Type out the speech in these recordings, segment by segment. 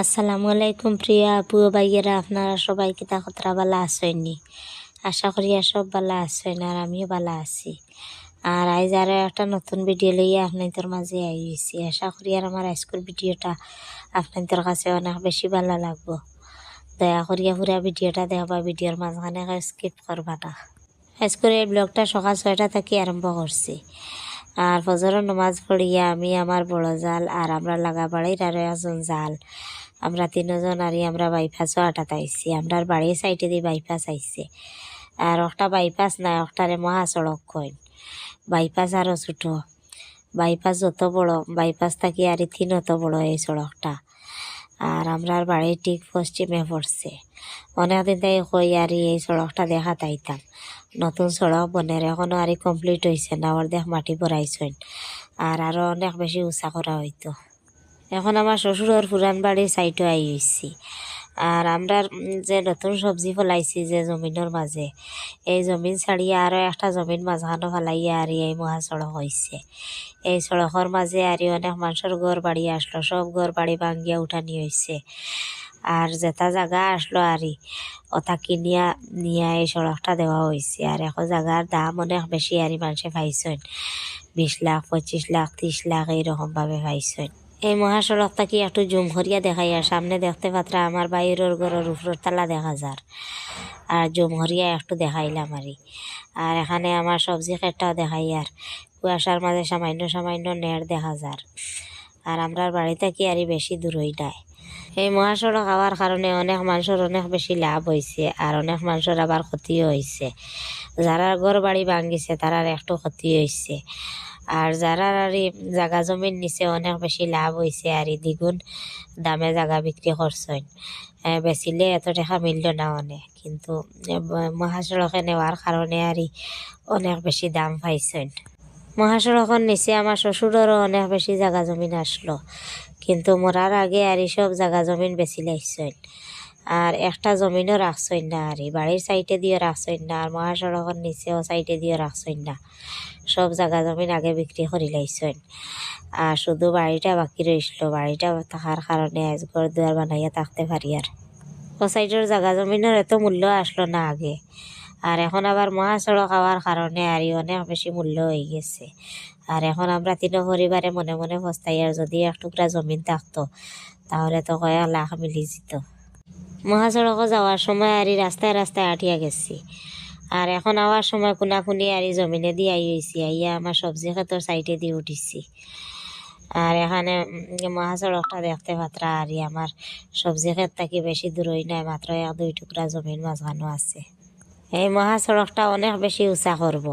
আসসালামু আলাইকুম প্রিয়া আপু ভাইয়েরা, আপনারা সবাই কিতা খতরা বালা আসেননি আশা করি আর সব বালা আছেন আর আমিও বালা আছি। আর আজ আরও একটা নতুন ভিডিও লইয়া আপনাদের মাঝে আইছি। আশা করি আর আমার আজকের ভিডিওটা আপনাদের কাছে অনেক বেশি ভালো লাগবো। দয়া করিয়া পুরা ভিডিওটা দেখবা ভিডিওর মাঝখানে স্কিপ করবা না। আজকের এই ব্লগটা সকাল ছয়টা থেকে আরম্ভ করছি। আর ফজরের নমাজ পড়িয়া আমি, আমার বড় জাল আর আমরা লাগা বাড়ির আরও একজন জাল। আমরা তিনজন আরই আমরা বাইপাসও আটাত আইছি। আমরা বাড়ির সাইডে দিয়ে বাইপাস আইসে আর একটা বাইপাস নাই, একটারে মহাসড়ক কইন। বাইপাস আরও ছোটো। বাইপাস যত বড় বাইপাস থাকি আর তিন অত বড় এই সড়কটা। আর আমরার বাড়ির ঠিক পশ্চিমে পড়ছে। অনেকদিন তাই কই আর এই সড়কটা দেখা তাইতাম নতুন সড়ক বনের এখনও আর কমপ্লিট হয়েছে না দেখ মাটি ভরাইছেন আর আরও অনেক বেশি উঁচা করা হইতো। এখন আমার শ্বশুরের পুরান বাড়ির সাইডও আই হয়েছি আর আমরা যে নতুন সবজি ফলাইছি যে জমিনের মাঝে, এই জমিন ছাড়িয়ে আরও একটা জমিন মাঝখানো ফেলাইয়া আর এই মহা সড়ক হয়েছে এই সড়কের মাঝে আর অনেক মানুষের ঘর বাড়ি আসলো, সব ঘর বাড়ি ভাঙ্গিয়া উঠানি হয়েছে আর যেটা জায়গা আসলো আরই ওটা কিনিয়া নিয়া এই সড়কটা দেওয়া হয়েছে আর এখন জায়গার দাম অনেক বেশি আরই মানুষে পাইছেন। বিশ লাখ, পঁচিশ লাখ, ত্রিশ লাখ এইরকমভাবে পাইছেন। এই মহাসড়কটা কি একটু জুম করিয়া দেখাই? আর সামনে দেখতে পাত্রা আমার বাইরের ঘরের উপরের তালা দেখা যার। আর জুম করিয়া একটু দেখাইলাম আরই আর এখানে আমার সবজি ক্ষেতটাও দেখাই আর। কুয়াশার মাঝে সামান্য সামান্য নেট দেখা যার। আর আমরার বাড়িতে কি আরই বেশি দূর হই নাই। এই মহাসড়ক হওয়ার কারণে অনেক মানুষের অনেক বেশি লাভ হয়েছে আর অনেক মানুষের আবার ক্ষতিও হয়েছে যারা ঘর বাড়ি ভাঙ্গিছে তারার একটু ক্ষতি হয়েছে আর যারা আর জাগা জমিন নিচে অনেক বেশি লাভ হয়েছে আর দ্বিগুণ দামে জাগা বিক্রি করছেন বেচিলে এত টাকা মিলল না অনেক। কিন্তু মহাসড়কে নেওয়ার কারণে আর অনেক বেশি দাম পাইছেন। মহাসড়কের নিচে আমার শ্বশুরেরও অনেক বেশি জাগা জমিন আসলো। কিন্তু মরার আগে আর সব জাগা জমিন বেশি লাইছেন। আর একটা জমিনও রাখছেন না, আর বাড়ির সাইডে দিয়ে রাখছেন না, আর মহাসড়কের নিচেও সাইডে দিয়ে রাখছেন না। সব জাগা জমিন আগে বিক্রি করে লাইছেন আর শুধু বাড়িটা বাকি রইছিল বাড়িটা থাকার কারণে ঘর দুয়ার বানাইয়া থাকতে পারি আর। ও সাইডের জাগা জমিনের এত মূল্য আসলো না আগে। আর এখন আবার মহাসড়ক হওয়ার কারণে আর অনেক বেশি মূল্য হয়ে গেছে। আর এখন আমরা তিন পরিবারে মনে মনে পস্তাই আর যদি এক টুকরা জমিন থাকতো, তাহলে তো কয়েক লাখ মিলি যেত। মহাসড়কে যাওয়ার সময় আর রাস্তায় রাস্তায় আটিয়া গেছি। আর এখন আওয়ার সময় কোনাকুনি আর জমিনে দিয়ে আই হয়েছি আইয়া আমার সবজি ক্ষেতর সাইডে দিয়ে উঠিছি। আর এখানে মহাসড়কটা দেখতে পাত্রা আর আমার সবজি ক্ষেত থাকি বেশি দূর হই নাই, মাত্র এক দুই টুকরা জমির মাঝখানো আছে। এই মহাসড়কটা অনেক বেশি উঁচা করব।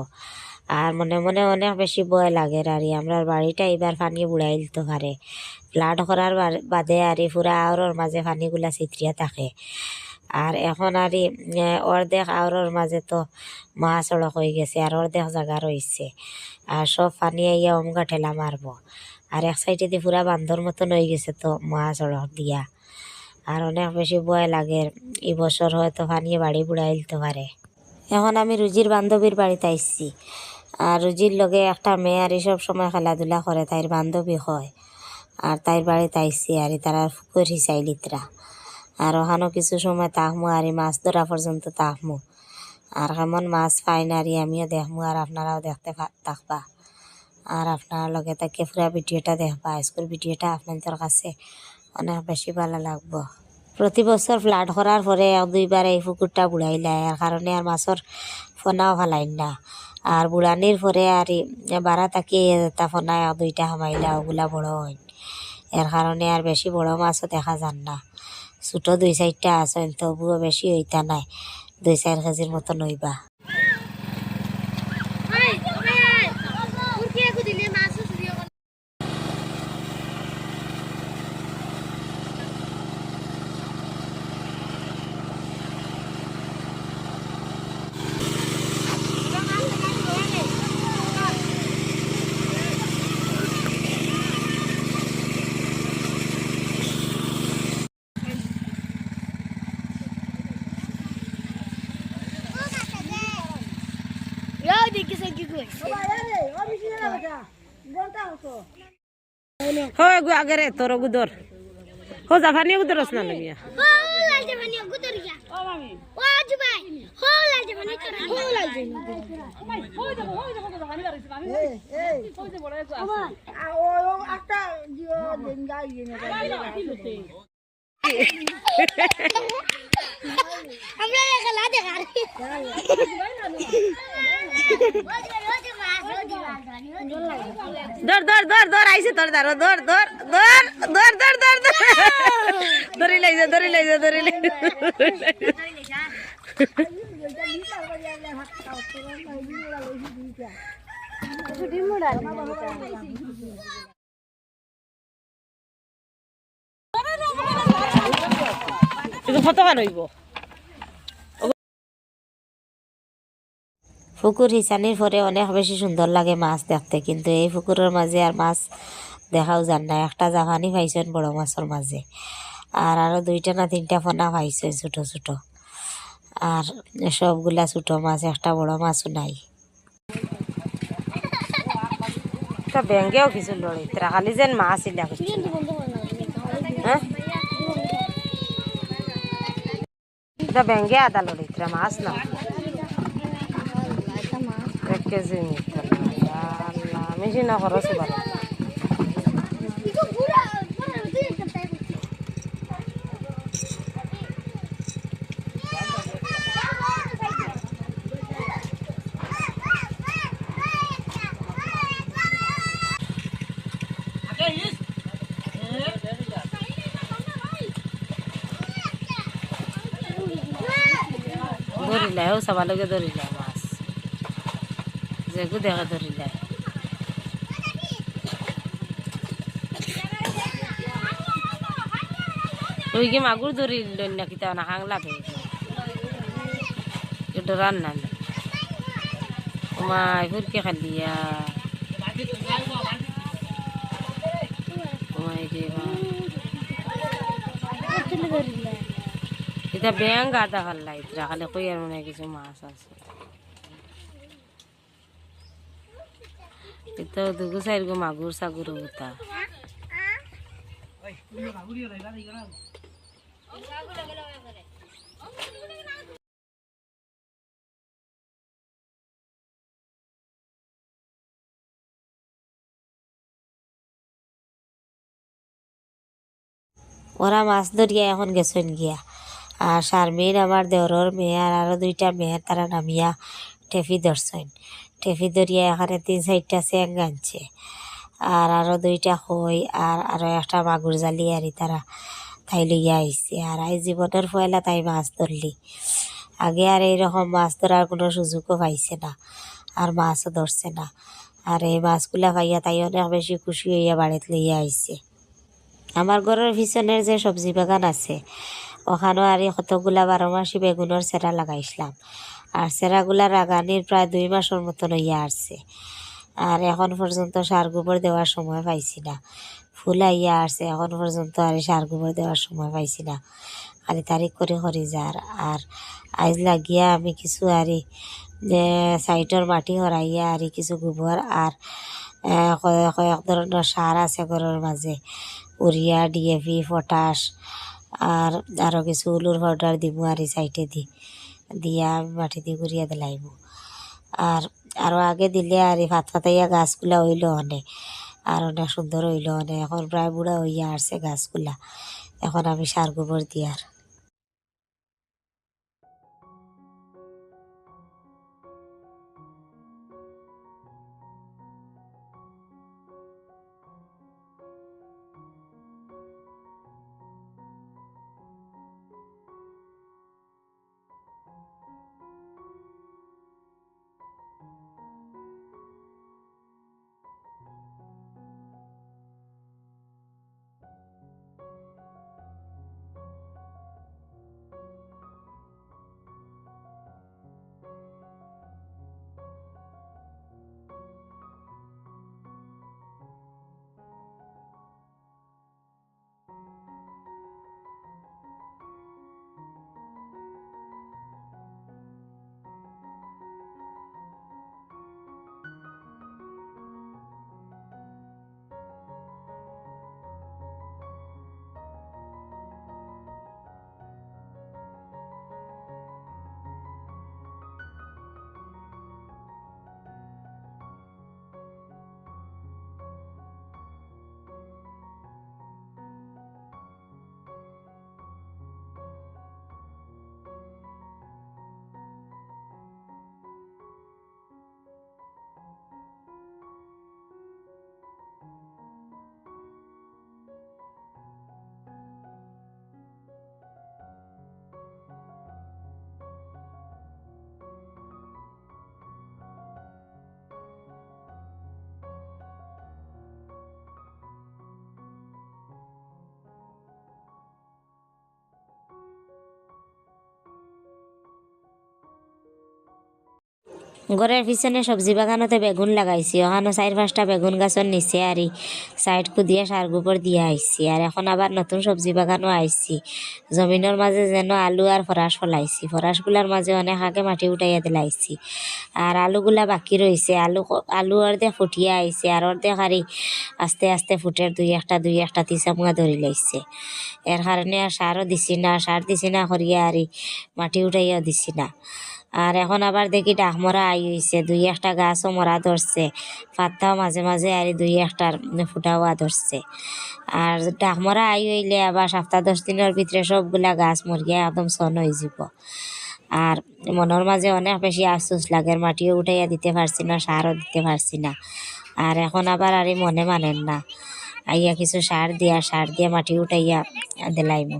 আর মনে মনে অনেক বেশি ভয় লাগে আর আমরা বাড়িটা এবার পানি বুড়াই দিতে পারে। ফ্লাড করার বাদে আর পুরা আওরর মাঝে পানিগুলা চিত্রিয়া থাকে। আর এখন আর অর্ধেক আওরর মাঝে তো মহাসড়ক হয়ে গেছে আর অর্ধেক জায়গা রয়েছে আর সব পানি আইয়া অমগা ঠেলা মারব আর এক সাইডে দিয়ে পুরা বান্ধর মতন হয়ে গেছে তো মহাসড়ক দিয়া। আর অনেক বেশি ভয় লাগে। এই বছর হয়তো পানি বাড়ি বুড়াই দিতে পারে। এখন আমি রুজির বান্ধবীর বাড়িতে আইসি আর রুজির লগে একটা মেয়ে আর সব সময় খেলাধুলা করে তাইর বান্ধবী হয়। আর তাইর বাড়িতে আইসি আর তারা পুকুর হিসাই লিতরা আর ওখানেও কিছু সময় তাহমু আর মাছ ধরা পর্যন্ত তাহমু। আর কেমন মাছ পাই না ই আমিও দেখমু আর আপনারাও দেখতে থাকবা। আর আপনার লগে তাকে পুরা ভিডিওটা দেখবা, স্কুল ভিডিওটা আপনাদের কাছে অনেক বেশি ভালো লাগবো। প্রতি বছর ফ্লাড করার পরে দুইবার এই পুকুরটা বুড়াইলাই আর কারণে আর মাছের ফোনাও ফেলাই না। আর বুড়ানির পরে আর বাড়া তাকি তা ফোনা দুইটা হামাইলা ওগুলা বড় হয় এর কারণে আর বেশি বড় মাছও দেখা যান না। ছোটো দুই চারটা আছেন তবুও বেশি হইতা নাই। দুই চার কেজির মতো নইবা হয় গো আগে রে তোর গুদর হো জাফানি উদর রসনা লমিয়া ও লাল জামানি গুদর গিয়া ও মামি ও জুবাই হো লাল জামানি তোরা হো লাল জামানি আমরা খেলা দেখা দর দর দর দর আইছে তোর দাঁড়ো দর দর দর দর দর দর ধরি লাইছে ধরি লাইছে ধরি লাইছে কিন্তু হইব পুকুর হিসানির পরে অনেক বেশি সুন্দর লাগে মাছ দেখতে কিন্তু এই পুকুরের মাঝে আর মাছ দেখাও যান না। একটা জাপানি পাইছেন বড় মাছের মাঝে। আর আরও দুইটা না তিনটা ফোনা পাইছে ছোট ছোট। আর সবগুলা ছোট মাছ একটা বড় মাছও নাই। তা ব্যাঙ্গেও কিছু লড়াই। তারা খালি যেন মাছ ইলা করছে। হ্যাঁ? তা ব্যাঙ্গে আদা লড়াই তারা মাছ না এক কেজি মেশিন খরচ বারো ধরিলাই ও সবালকে ধরিলাই মাছ যেগু দেখে ধরিলাই ওই কি মাগুর ধরি লইন নাকি তা না হাংলা ভে এটা রান্না না ওমাই ফুরকে খালিয়া ওমাই রে মা এটা ব্যাং গাদা খাল্লা ইতরা খালি কই আর মনে হয় কিছু মাছ আছে এটা দুগু সাইড গো মাগুর সাগুর উতা ওরা মাছ ধরিয়া এখন গেছেন গিয়া আর শারমিন আমার দেওরর মেয়ে আর আরও দুইটা মেয়ে, তারা নামিয়া টেফি ধরছেন। টেফি ধরিয়া এখানে তিন চারটা চেং আনছে। আর আরও দুইটা কই আর আরও একটা মাগুর জালি আরি তারা তাই লইয়া আইছে। আর আই জীবনের পয়লা তাই মাছ ধরলি। আগে আর এইরকম মাছ ধরার কোনো সুযোগও পাইছে না, আর মাছও ধরছে না। আর এই মাছগুলা পাইয়া তাই অনেক বেশি খুশি হইয়া বাড়িতে লইয়া আইছে। আমার ঘরের পিছনের যে সবজি বাগান আছে ওখানেও আর কতগুলা বারো মাসি বেগুনের সেরা লাগাইছিলাম। আর সেরাগুলা লাগানির প্রায় দুই মাসের মতন হইয়া আসছে। আর এখন পর্যন্ত সার গোবর দেওয়ার সময় পাইছি না। ফুল আইয়া আসছে, এখন পর্যন্ত আর সার গোবর দেওয়ার সময় পাইছি না। খালি তারিখ করে করি যার। আর আজ লাগিয়া আমি কিছু আরি সাইডর মাটি হরাইয়া আর কিছু গোবর। আর কয়েক ধরনের সার আছে ঘরের মাঝে। উরিয়া ডিএপি পটাশ আর আরও কিছু উলুর পাউডার দিব আর এই সাইডে দি, দিয়া মাটি দিয়ে ঘুরিয়া দিলাইব আর আরও আগে দিলে আর এই ভাত ফাতাইয়া গাছগুলা হইল অনেক, আর অনেক সুন্দর হইল অনেক। এখন প্রায় বুড়া হইয়া আসছে গাছগুলা। এখন আমি সার গোবর দিয়ার ঘরের পিছনে সবজি বাগানতে বেগুন লাগাইছি। ওখানে চার পাঁচটা বেগুন গাছের নিচে আর সাইড কুদিয়ে সার গোবর দিয়ে আইছি আর এখন আবার নতুন সবজি বাগানও আইছি। জমিনের মাঝে যেন আলু আর ফরাস ফলাইছি ফরাসগুলার মাঝে অনেক আগে মাটি উঠাইয়া দিলাইছি আর আলুগুলা বাকি রয়েছে আলু আলু অর্ধেক ফুটিয়া আইছে আর অর্ধেক হারি আস্তে আস্তে ফুটের দুই একটা দুই একটা তিসামুয়া ধরি লাইছে এর কারণে আর সারও দিছি না সার দিছি না করিয়া আর মাটি উঠাইয়া দিছি না। আর এখন আবার দেখি ডাকমরা আই হইছে, দুই একটা গাছও মরা ধরছে। পাতাও মাঝে মাঝে আর দুই একটার ফুটাওয়া ধরছে। আর ডাকমরা আই হইলে আবার সপ্তাহ দশ দিনের ভিতরে সবগুলা গাছ মরিয়া একদম সন হয়ে যাব। আর মনের মাঝে অনেক বেশি আফসোস লাগে মাটিও উঠাইয়া দিতে পারছি না, সারও দিতে পারছি না। আর এখন আবার আর মনে মানেন না। আইয়া কিছু সার দিয়া সার দিয়া মাটি উঠাইয়া দিলাইমু।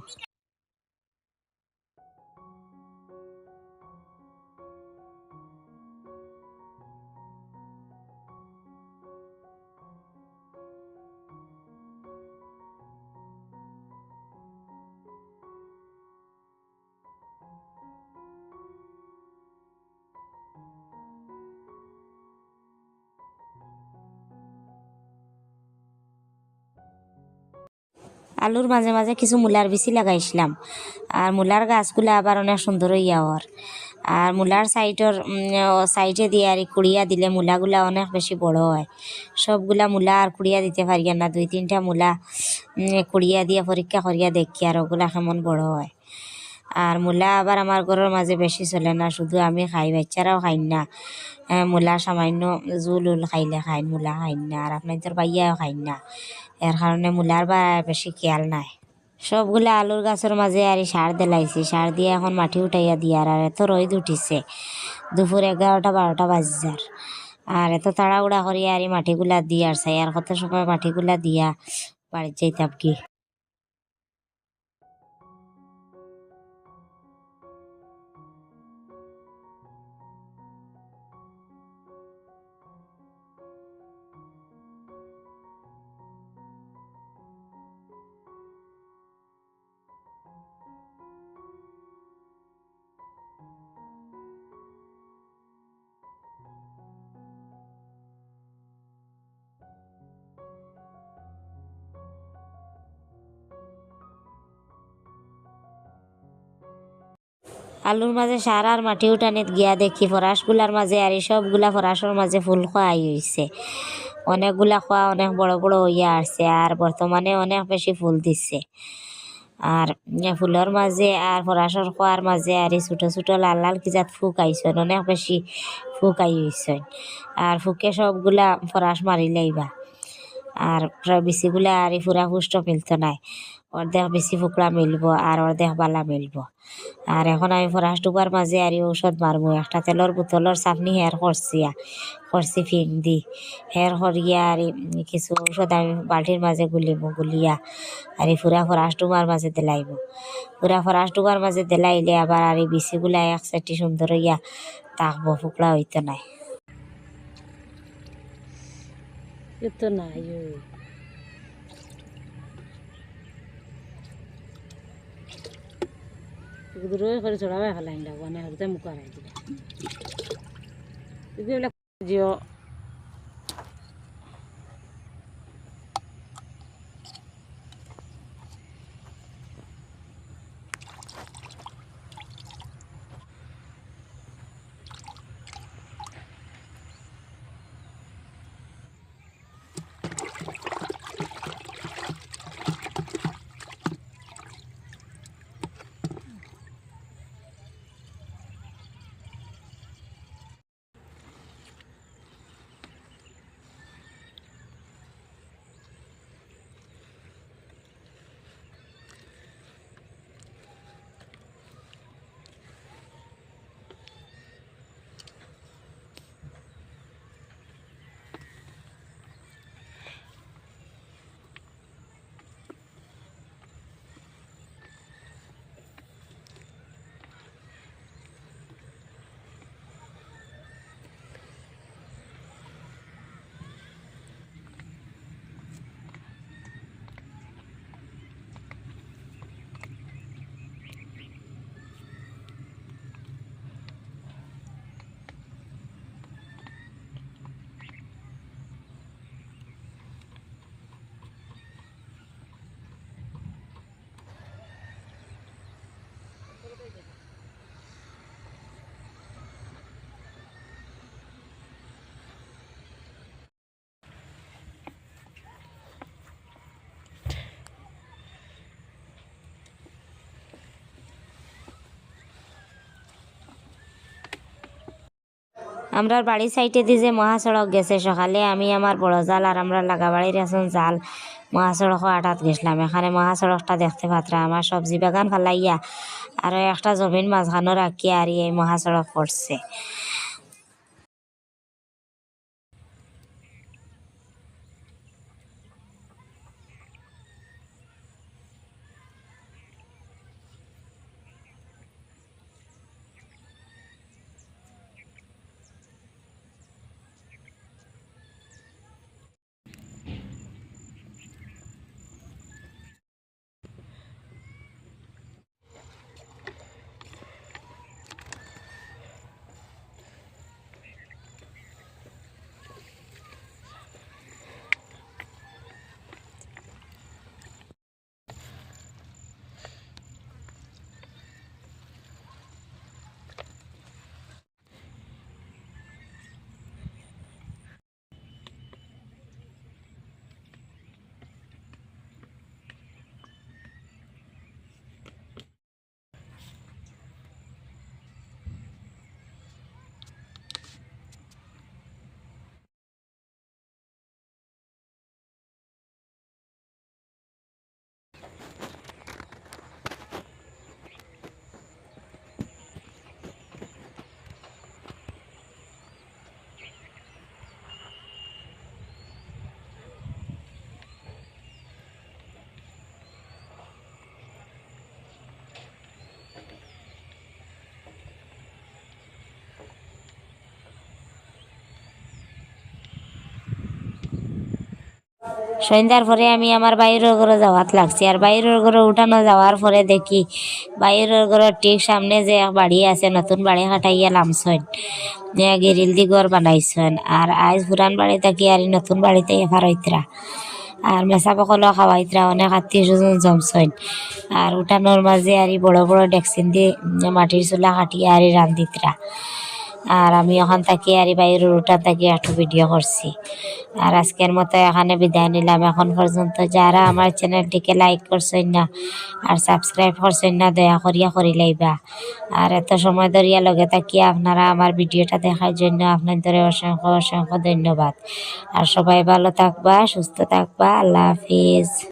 আলুর মাঝে মাঝে কিছু মূলার বিচি লাগাইছিলাম। আর মূলার গাছগুলা আবার অনেক সুন্দর হইয়া ওর। আর মূলার সাইডর সাইডে দিয়ে আর কুড়িয়া দিলে মূলাগুলা অনেক বেশি বড় হয়। সবগুলা মূলা আর কুড়িয়া দিতে পারি না। দুই তিনটা মূলা কুড়িয়া দিয়ে পরীক্ষা করিয়া দেখি আর ওগুলা কেমন বড় হয়। আর মূলা আবার আমার ঘরের মাঝে বেশি চলে না। শুধু আমি খাই, বাচ্চারাও খাই না। মূলা সামান্য জুল উল খাইলে খাই, মূলা খাই না। আর আপনাদের বাইয়াও খাই না। এর কারণে মূলার বা বেশি খেয়াল নাই। সবগুলা আলুর গাছের মাঝে আর সার দিলাইছি। সার দিয়ে এখন মাটি উঠাইয়া দিয়ার আর এত রোদ উঠিছে। দুপুর এগারোটা বারোটা বাজি যার আর এত তাড়াহুড়া করিয়া আর মাটিগুলা দিয়ার চাই। আর কত সময় মাটিগুলা দিয়া বাড়ির যাইতাম কি? আলুর মাঝে সার আর মাটি উঠানিত গিয়া দেখি ফরাসগুলার মাঝে আর সবগুলা ফরাসের মাঝে ফুল খোয়াই হইছে। অনেকগুলা খোয়া অনেক বড় বড় হইয়া আসছে আর বর্তমানে অনেক বেশি ফুল দিচ্ছে আর ফুলের মাঝে আর ফরাসর খোয়ার মাঝে আর ছোটো ছোটো লাল লাল কিজাত ফুক আইসন, অনেক বেশি ফুক আই হইসন। আর ফুকে সবগুলা ফরাস মারি লাইবা আর বেশিগুলা আর ফুরা পুষ্ট মিলতো নাই। অর্ধেক বেশি ফুকড়া মিলবো আর অর্ধেক বালা মিলবো। আর এখন আমি ফরাস ডুবার মাঝে আর ঔষধ মারবো। একটা তেলর বোতলর চাপনি হেয়ার করছি। করছি ফিং দি হেয়ার করিয়া আর কিছু ঔষধ আমি বালতির মাঝে গুলিব গুলিয়া। আর ফুরা ফরাস ডুবার মাঝে দিলাইব পুরা ফরাস ডুবার মাঝে দিলাইলে আবার আর এই বিচিগুলা এক সাইটি সুন্দর হইয়া তাকবো ফুকড়া হইতো নাই। এতো নাই দূরে করে চড়াবে ফেলাই লাগবো না হতে মুখ হারাই দিলে জিও আমরা বাড়ি সাইডে দিয়ে যে মহাসড়ক গেছে, সকালে আমি আমার বড় জাল আর আমরা লাগাবাড়ির এখন জাল মহাসড়ক আটাত গেছিলাম। এখানে মহাসড়কটা দেখতে পাত্রা, আমার সবজি বাগান ফালাইয়া আর একটা জমিন মাঝখানো রাখিয়া আর এই মহাসড়ক পড়ছে। সন্ধ্যার পরে আমি আমার বাইরের ঘরে যাওয়াত লাগছি। আর বাইরের ঘরে উঠানো যাওয়ার পরে দেখি বাইরের ঘরের ঠিক সামনে যে বাড়ি আছে, নতুন বাড়ি হাঁটাইয়া লামছন যে গেরিল দি ঘর বানাইছেন। আর আজ পুরান বাড়ি থাকি আর নতুন বাড়িতে এফার হইতরা আর মেসা পকল খাওয়াইতরা, অনেক আত্মীয় স্বজন জমছন। আর উঠানোর মাঝে আর বড় বড় ডেকসিন দিয়ে মাটির চুলা কাটিয়ে আর রান্ধিতরা আর আমি ওখান থাকি আর এই বাইরের উঠা থাকি একটু ভিডিও করছি। আর আজকের মতো এখানে বিদায় নিলাম। এখন পর্যন্ত যারা আমার চ্যানেলটিকে লাইক করছেন না আর সাবস্ক্রাইব করছেন না, দয়া করিয়া করি লাইবা। আর এত সময় ধরিয়া লগে থাকিয়া আপনারা আমার ভিডিওটা দেখার জন্য আপনাদের অসংখ্য অসংখ্য ধন্যবাদ। আর সবাই ভালো থাকবা, সুস্থ থাকবা। আল্লাহ হাফিজ।